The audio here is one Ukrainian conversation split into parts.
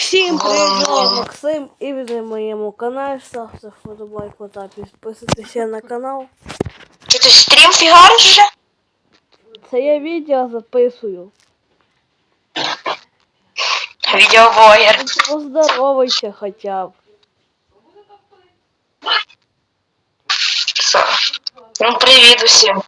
Всім привіт, Максим і ви на моєму каналі. Ставте вподобайку та підписуйтеся на канал. Чи ти стрім фігариш вже? Це я відео записую. Відеоблогер. Поздоровайся хоча б. Ну, привіт усім.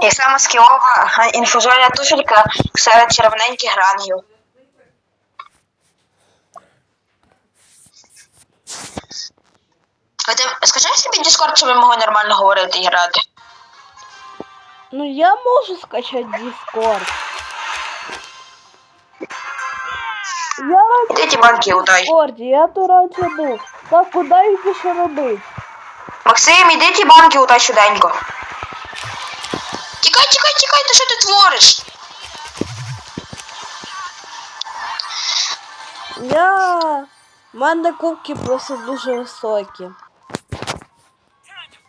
І саме скілова інфузорія туфелька серед червоненьких рангів. А ти скажи собі Discord, щоб ми могли нормально говорити і грати. ну я можу скачати Discord. Я раніше ті банки удай. Discord, я то раніше був. Так куди йти що робити? Максим, іди ті банки удай швиденько. Тікай, тікай, тікай, ти що ти твориш? Я... У мене кубки просто дуже високі.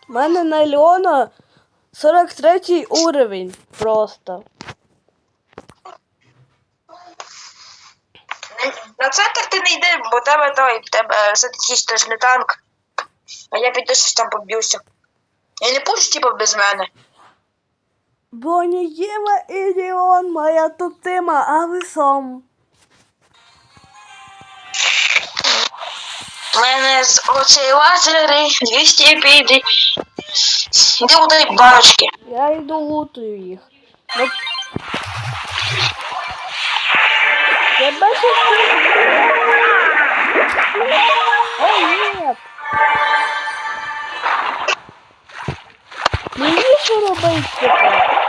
У мене на Леона 43 уровень просто. На центр ти не йди, бо тебе той, тебе все-таки ж не танк. А я піду щось там поб'юся. Я не пушу, типу, без мене. Бронеєва і Леон, моя тутима, а ви сам. Мене з очей лазери 200 піди. Іди удай баночки. Я йду лутаю їх. Ну... Тебе О, ні. Мені що робити тепер?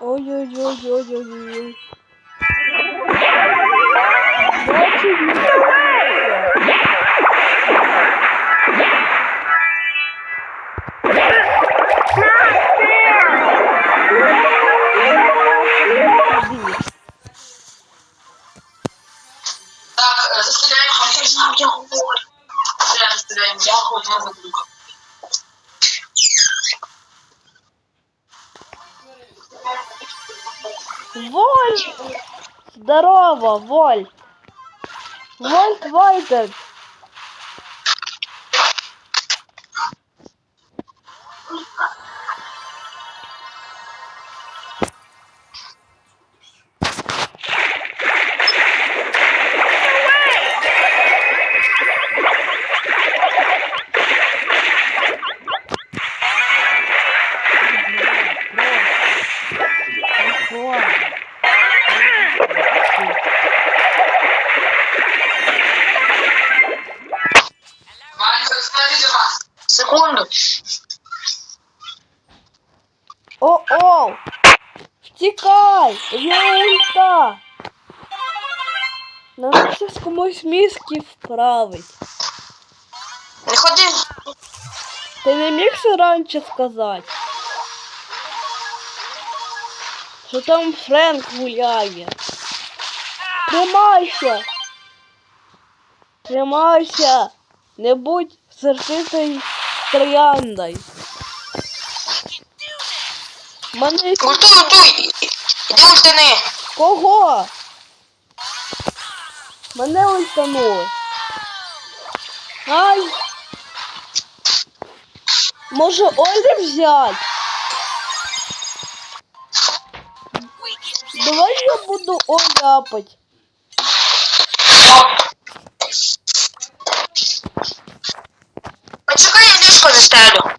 Ой-ой-ой-ой-ой-ой. Бачу, Так, застріляємо, я знав, я говорю. Застріляємо, я говорю. Воль! Здорово, Воль! Вольт Вайдер! Мізки вправить. Не ходи. Ти не міг це раніше сказати? Що там Френк гуляє? Тримайся! Тримайся! Не будь сердитий трояндой. Мене Ультуй, ультуй. Іди ультини. Кого? Мене ультанули. Ай! Може Олі взять? Давай я буду оляпать. Почекай, я ліжко застелю.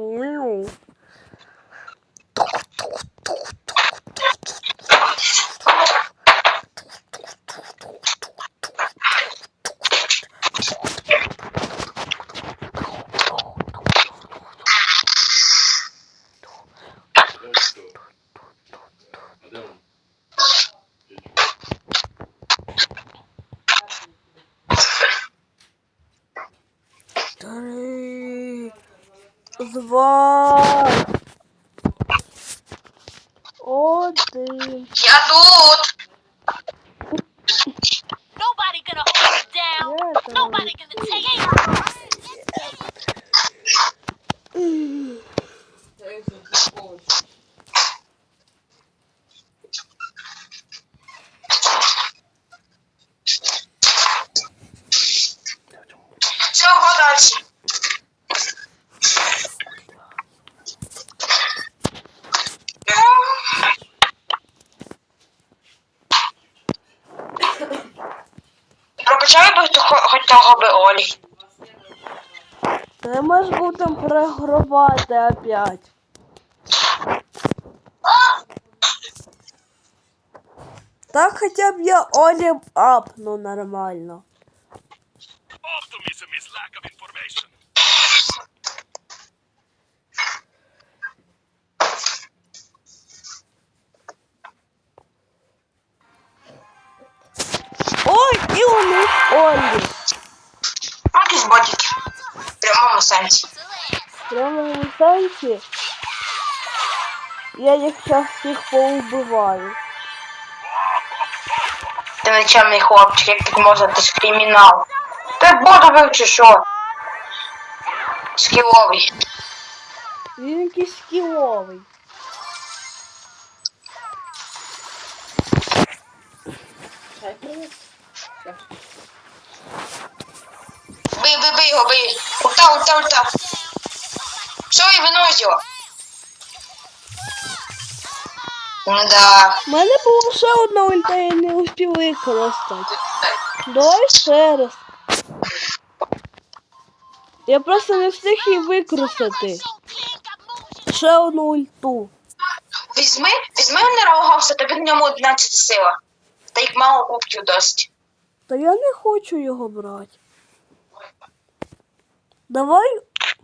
два, один. Я тут. Nobody gonna hold us down. Я там. Nobody gonna take it. Того би Олі. Ти можеш будем програвати опять. Так хоча б я Олі апну нормально. Optimism is lack information. Ой, і у них Олі. Якісь ботики. В прямому сенсі. Прямо на сенсі. Я їх зараз всіх поубиваю. Ти нечемний хлопчик, як так можна, ти ж кримінал. Ти бив чи що? Скіловий. Він якийсь скіловий. Бий, бий, бий його, бий. Ульта, ульта, ульта. Все, і винось його. Да. У мене було ще одна ульта, я не успів використати. Давай ще раз. Я просто не встиг її використати. Ще одну ульту. Візьми, візьми Нерогавса, тобі в ньому 11 сила. Та їх мало кубків досить. Та я не хочу його брати. Давай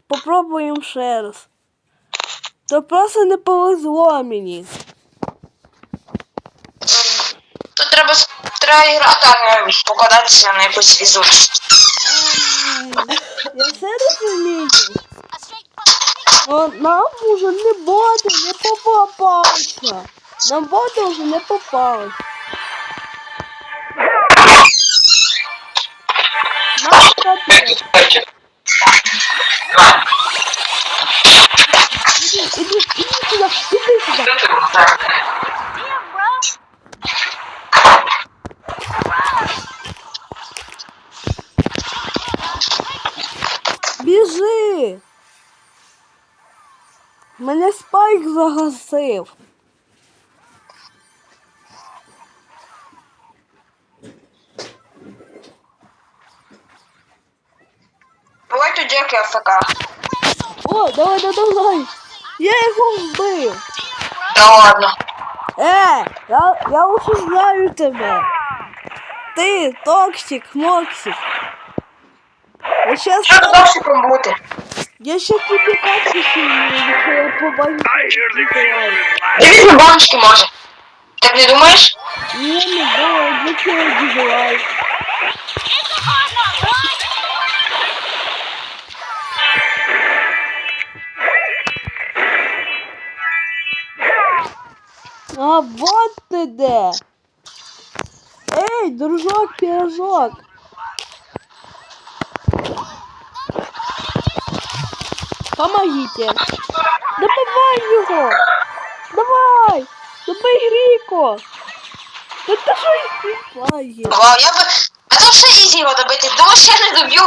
попробуємо ще раз. То просто не повезло мені. Тут треба, треба грати, а не покладатися на якусь візучість. Я все розумію. Но нам уже не боти не попався. Нам боти вже не попались. Нам капець. Іди, іди сюди, іди сюди. Damn. Біжи. Мене спайк загасив. Бувай тут Джеки АФК. О, давай, давай, давай. Я його вбив. Та ладно. Е, я, я уже знаю тебе. Ти токсик, моксик. Я щас, Що тут дошиком бути? я щас тобі катку сильную, якщо я побачу. I hear the Ні, Дивись на баночки може. Так не думаєш? не було, для чого дізлайк. А вот ти де. Ей, дружок, пірожок. Помогите. Добивай його. Давай. Добий Ріко. Та що лаги? Вау, я би. А то все ізі його добити. Думаю, ще не доб'ю.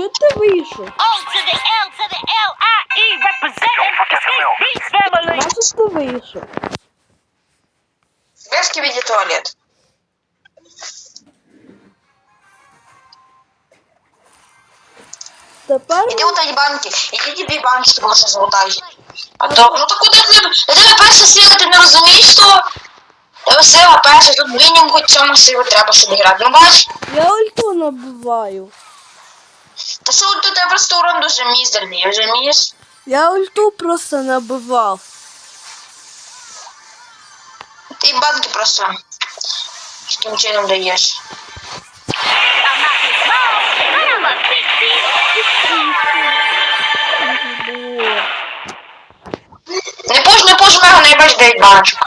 Skate Beats family. Нащо ти вийшов? Вешки віді туалет. Тепер Іди у той банки. Іди тобі банки лучше золотай. А то, ну так куди ти? Тебе перша сила, ти не розумієш, що? Тебе сила перша, тут мінімум хоч цьому силу треба, щоб грати. Ну бач, я ульту набиваю. Та що тут тебе просто урон дуже мізерний, розумієш? Я ульту просто набивав. Ти банки просто таким чином даєш. Не пуш, не пуш мега, не бач 9 баночок.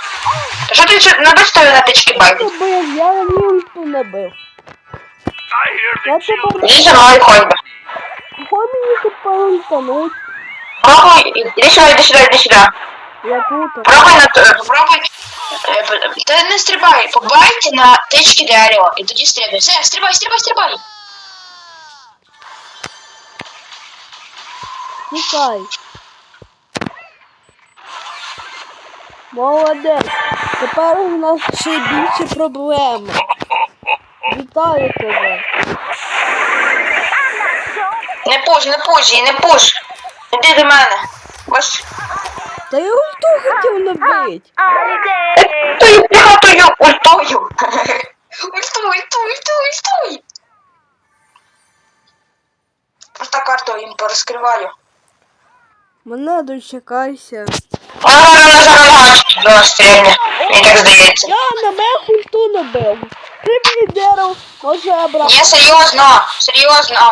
Та що ти не бач на тички байт? Набив, я не ульту набив. Я тепер... Іди зі мною ходь. би. Мені тепер ультануть? Пробуй, іди сюди, іди сюди, іди сюди. Я тут. Пробуй на попробуй. е, Та не стрибай, побайте на тички дерева і тоді стрибай. Все, стрибай, стрибай, стрибай. Тікай. Молодець. Тепер у нас ще більше проблеми. Вітаю тебе. Не пуш, не пуш, не пуш. Іди до мене. Бач, Та я ульту хотів набити. тою піхотою ультою. Ультуй, ультуй, ультуй, ультуй. Просто карту їм порозкриваю. Мене дочекайся. Ага, на зараз до стрільня. Мені так здається. Я на мех ульту набив. Прибій дерево, може я брав. Ні, серйозно, серйозно.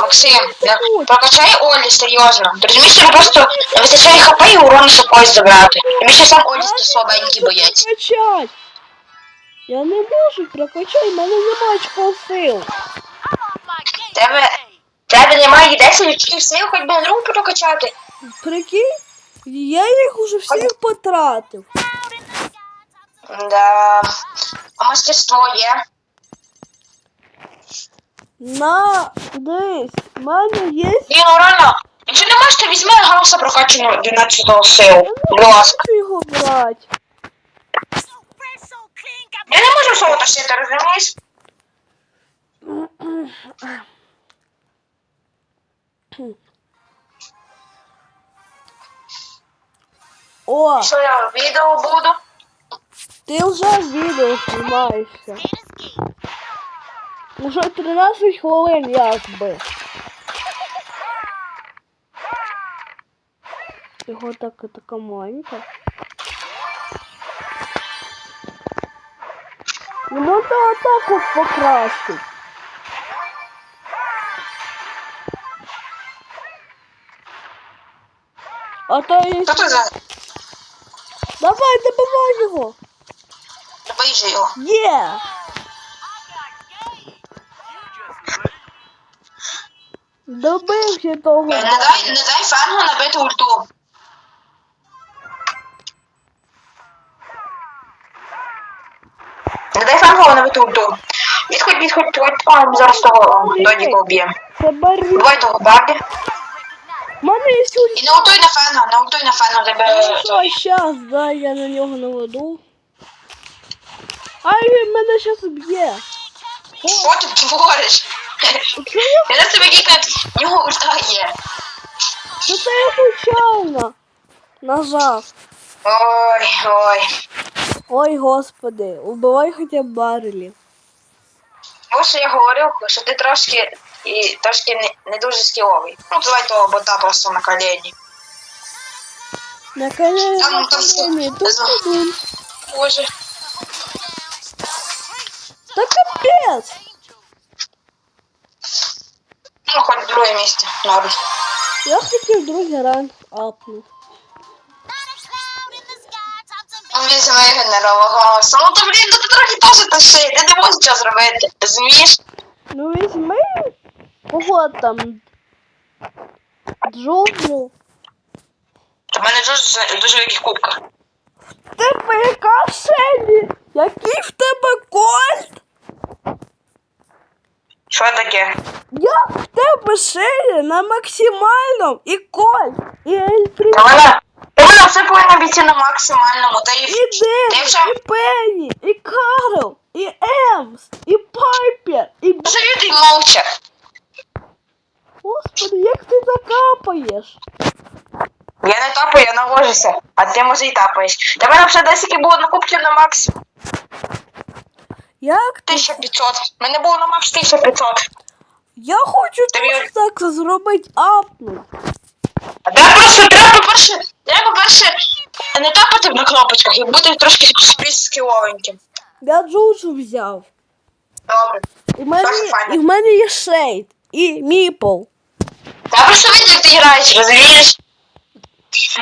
Максим, да, прокачай Олі, серйозно. Ти розумієш, тобі просто не вистачає хп і урон щоб когось забрати. Тобі ще сам Олі слабенький боєць. Прокачать. Я не можу прокачати, в мене немає очков сил. Тебе, тебе немає 10 очків сил, хоч би другу прокачати. Прикинь, я їх уже всіх потратив. Да. А мастерство є. На десь, в мене є. Ні, ну реально. Якщо не можеш, то візьми галса прокачану 12 сил. Будь ласка. Хочу його брати. Я не можу всього тащити, розумієш? О, Що я відео буду? Ти вже відео знімаєшся. Уже 13 хвилин збив. Його так така маленька. Не можна атаку покращити. А то є... Хто це за? Давай, добивай його! Добий його. Є! Добив ще того. Не дай, не дай фенгу набити ульту. Не дай фенгу набити ульту. Відходь, відходь, відходь, а, ми зараз того додіка вб'ємо. Це. Давай того барді. Мене є сюди. І не ультуй на фенгу, не ультуй на фенгу, тебе... Що, щас, дай я на нього наведу. Ай, він мене щас б'є. Що ти твориш? Я, на тебе кікаю, в нього ульта є. це я случайно нажав. Ой, ой. Ой, господи, убивай хоча б Барлі. Ось я говорив, що ти трошки і трошки не, не дуже скіловий. Ну, давай того бота просто на колені. На колені, на колені, тут один. Боже. Та капець! Ну, хоч друге місце. Норм. Я хотів другий ранг апнути. Ну, генерував голосом. Ну, то, блін, ну ти трохи теж тащи, ти не можеш нічого зробити. Розумієш? Ну візьми. Кого там? Джуджу. У мене дуже, дуже великих кубках. В тебе яка Шелі? Який в тебе кольт? Що таке? Як в тебе Шелі на максимальному і кольт, і Ельпрі, Та мене, та мене все повинно бійти на максимальному. Та і, і Девід, все. і Пенні, і Карл, і Емс, і Пайпер, і Б... Живіти мовча. Господи, як ти закапаєш? Я не тапаю, я навожуся. А ти може і тапаєш. Та в мене вже десяки було на кубків на макс Як ти? 1500. У мене було на макс 1500. Я хочу Тобі- теж так зробити апнуть. А треба просто, треба, по-перше, треба, по-перше, не тапати на кнопочках і бути трошки більш скіловеньким. Я Джуджу взяв. Добре. І в мене, Дуже файно. і в мене є Шейд, і Міпл. Та просто видно, як ти граєш, розумієш?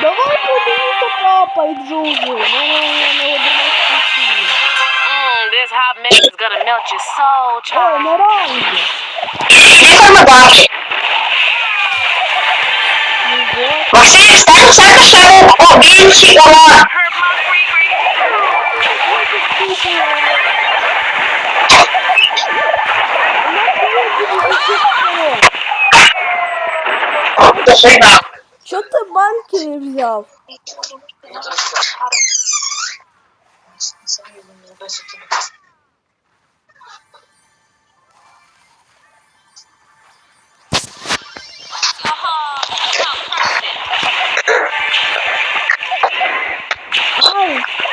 Давай будемо покапай Джуджу. Ну, ну, ну, ну, Mmm, this hot mix is gonna melt your soul, Ой, child. на раунді. Ти саме банки. Ну, вот. Максим, стань сам на шагу. О, більші, ура. Hurt my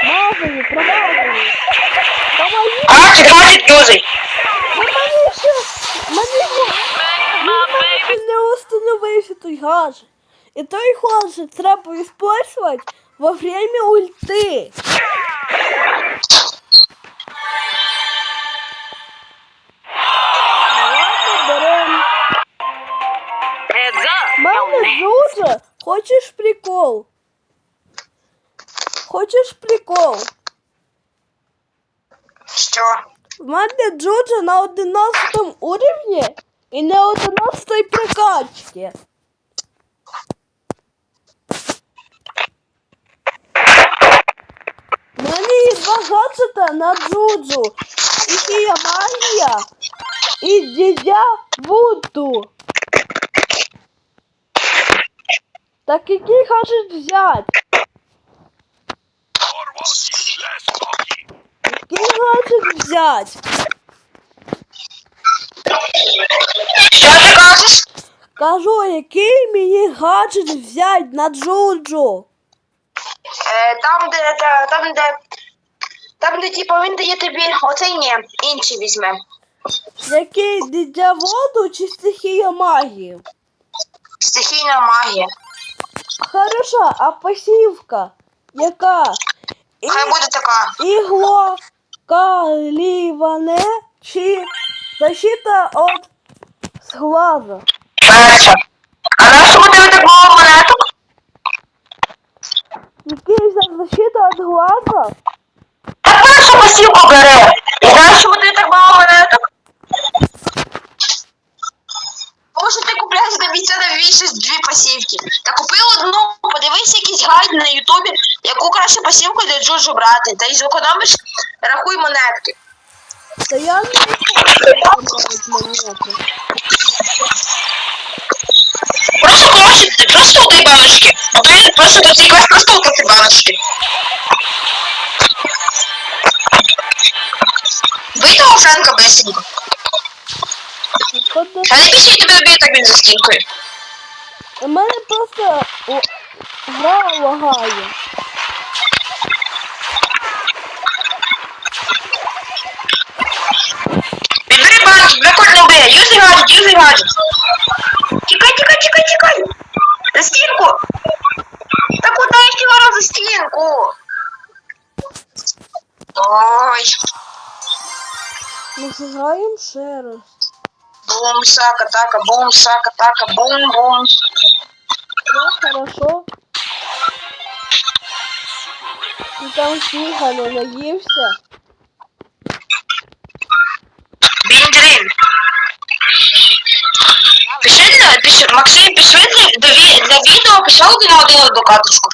мазані, промазані. Помоги, А, чи хватить друзей? ну мені ще, мені My baby. не установився той гаджет. І той гаджет треба використовувати во время ульти. Джуджа, хочеш прикол? Хочеш прикол? Що? В мене Джуджа на 11 уровні і на 11 прокачці. В мене є два гаджета на Джуджу. І магія, і дідя Вуду. Так який гаджет взяти? Який гаджет взяти? Що ти кажеш? Кажу, який мені гаджет взять на Джуджу? Е, там, де, та- там, де, там, де, типу, він дає тобі оцей ні, інший візьме. Який дитя воду чи стихія магії? Стихійна магія. Хорошо, а пасівка? Яка? І, Хай буде така. ігло каліване чи защита от сглаза? Перша. А на що буде так мало монеток? Який взяв защита від глаза? Та першу посівку бере. І знаєш, що буде так мало монеток? Тому що ти купляєш до місця на більшість дві посівки. Та купив одну, подивись якийсь гайд на ютубі, яку краще для джуджу брати. Та й зекономиш, рахуй монетки. Та я не хочу. Просто класти, просто у баночки. Ти просто до цієї просто у баночки. Бий того Френка быстренько. Тобто, А не пішли тебе доб'є так він за стінкою. У мене просто гра лагає. Відбери баночку, рекорд не вбиє. Юзай гаджет, юзай гаджет. Тікай, тікай, тікай, тікай. За стінку. Та куди я хотіла за стінку? Ой, Ми зіграємо ще раз. бум, сака, така, бум, сака, така, бум, бум. Все хорошо. Ти там сніга не наївся. Піш... Максим, пішли для, для, ві- для відео, пішли один на один одну катушку.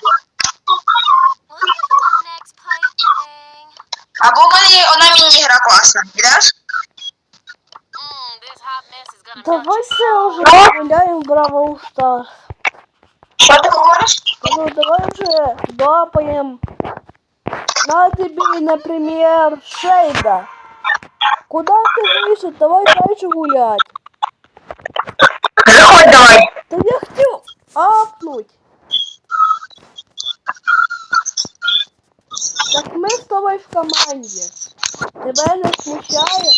Look at the next plaything. Або в мене є одна міні-гра класна. Ідеш? Mmm, this hot mess is gonna Давайте вже погуляємо в Бравл Старс. Що ти говориш? Ну, давай уже бапаем. На тебе, например, Шейда. Куда ты вышел? Давай дальше гулять. Заходь давай. Да я хотел апнуть. Так мы с тобой в команде. Тебя не смущает?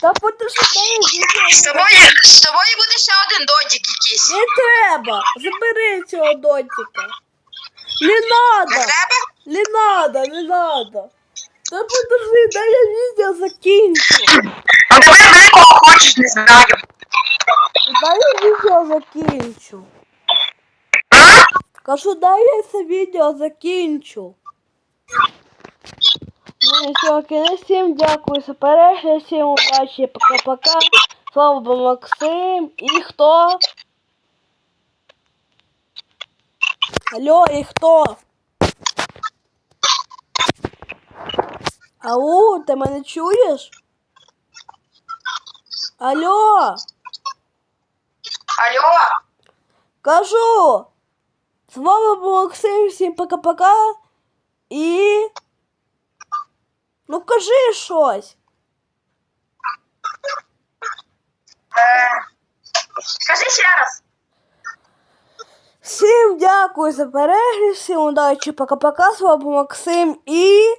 Та дай я З тобою, з тобою буде ще один додік якийсь. Не треба. Забери цього дотика. Не надо. Не треба? Не надо, не надо. Та подожди, дай я відео закінчу. Ну давай бери кого хочеш, не знаю. Дай я відео закінчу. А? Кажу, дай я це відео закінчу. Ну що, кінець, всім дякую за перегляд, всім удачі, пока-пока. З вами був Максим. І хто? Алло, і хто? Ау, ти мене чуєш? Алло, Алло. кажу. З вами був Максим, всім пока-пока. І. Ну кажи щось. Е, Скажи ще раз. Всім дякую за перегляд, всім удачі, пока-пока. З вами був Максим і.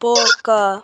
Пока.